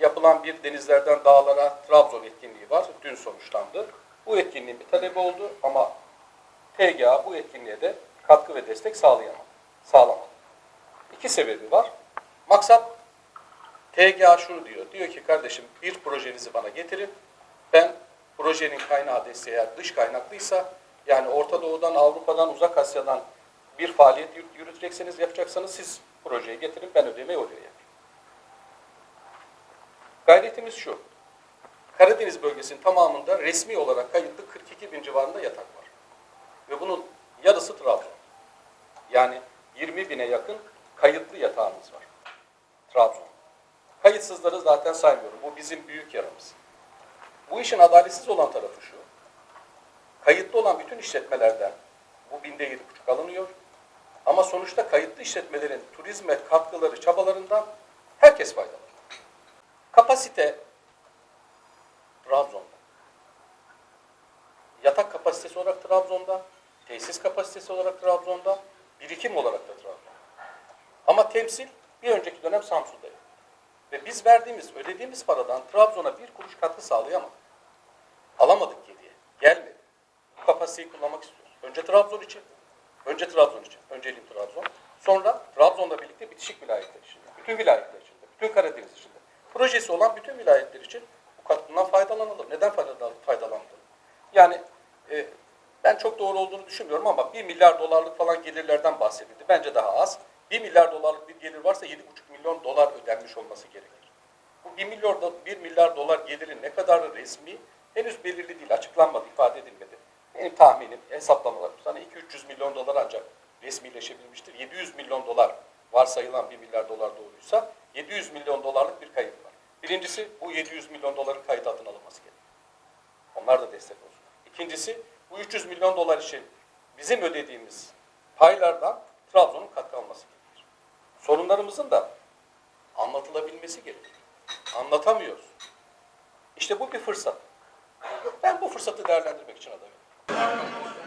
Yapılan bir denizlerden dağlara Trabzon etkinliği var. Dün sonuçlandı. Bu etkinliğin bir talebi oldu ama TGA bu etkinliğe de katkı ve destek sağlayamadı. Sağlamadı. İki sebebi var. Maksat TGA şunu diyor. Diyor ki kardeşim bir projenizi bana getirin. Ben projenin kaynağı desteği eğer dış kaynaklıysa yani Orta Doğu'dan, Avrupa'dan, Uzak Asya'dan bir faaliyet yürü- yürütecekseniz, yapacaksanız siz projeyi getirin ben ödemeyi oraya yapayım. Gayretimiz şu. Karadeniz bölgesinin tamamında resmi olarak kayıtlı 42 bin civarında yatak var. Ve bunun yarısı Trabzon. Yani 20 bine yakın kayıtlı yatağımız var. Trabzon. Kayıtsızları zaten saymıyorum. Bu bizim büyük yaramız. Bu işin adaletsiz olan tarafı şu. Kayıtlı olan bütün işletmelerden bu binde yedi buçuk alınıyor. Ama sonuçta kayıtlı işletmelerin turizme katkıları, çabalarından herkes faydalanıyor. Kapasite Trabzon'da. Yatak kapasitesi olarak Trabzon'da, tesis kapasitesi olarak Trabzon'da, birikim olarak da Trabzon'da. Ama temsil bir önceki dönem Samsun'da. Ve biz verdiğimiz, ödediğimiz paradan Trabzon'a bir kuruş katkı sağlayamadık. Alamadık geriye. Gelmedi. Bu kapasiteyi kullanmak istiyoruz. Önce Trabzon için, önce Trabzon için, önceliğim Trabzon. Sonra Trabzon'la birlikte bitişik vilayetler içinde, bütün vilayetler içinde, bütün Karadeniz içinde. Projesi olan bütün vilayetler için bu katkından faydalanalım. Neden faydalan- faydalanalım? Yani e, ben çok doğru olduğunu düşünmüyorum ama 1 milyar dolarlık falan gelirlerden bahsedildi. Bence daha az. 1 milyar dolarlık bir gelir varsa 7,5 milyon dolar ödenmiş olması gerekir. Bu 1 milyar, do- 1 milyar dolar gelirin ne kadar resmi henüz belirli değil, açıklanmadı, ifade tahminim, hesaplamalarım sana 2-300 milyon dolar ancak resmileşebilmiştir. 700 milyon dolar varsayılan 1 milyar dolar doğruysa 700 milyon dolarlık bir kayıp var. Birincisi bu 700 milyon doların kayıt altına alınması gerekiyor. Onlar da destek olsun. İkincisi bu 300 milyon dolar için bizim ödediğimiz paylardan Trabzon'un katkı alması gerekir. Sorunlarımızın da anlatılabilmesi gerekir. Anlatamıyoruz. İşte bu bir fırsat. Ben bu fırsatı değerlendirmek için adayım. Não, não, não.